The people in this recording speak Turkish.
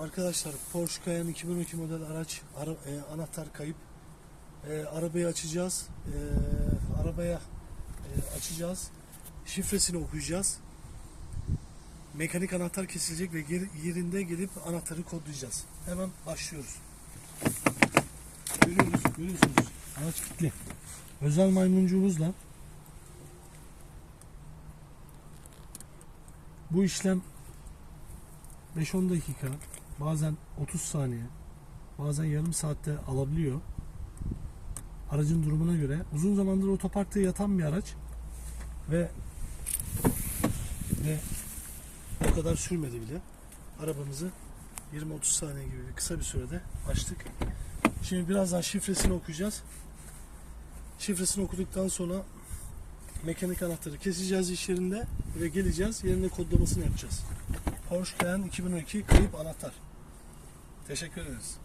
Arkadaşlar Porsche Cayenne 2012 model araç ara- e, anahtar kayıp. E, arabayı açacağız. E, arabaya e, açacağız. Şifresini okuyacağız. Mekanik anahtar kesilecek ve geri- yerinde gelip anahtarı kodlayacağız. Hemen başlıyoruz. Görüyoruz, görüyorsunuz. Araç kilitli. Özel maymuncuğumuzla bu işlem 5-10 dakika, bazen 30 saniye, bazen yarım saatte alabiliyor. Aracın durumuna göre uzun zamandır otoparkta yatan bir araç ve ve o kadar sürmedi bile. Arabamızı 20-30 saniye gibi kısa bir sürede açtık. Şimdi birazdan şifresini okuyacağız. Şifresini okuduktan sonra mekanik anahtarı keseceğiz iş yerinde ve geleceğiz. Yerine kodlamasını yapacağız. Porsche Cayenne 2012 kayıp anahtar. Teşekkür ederiz.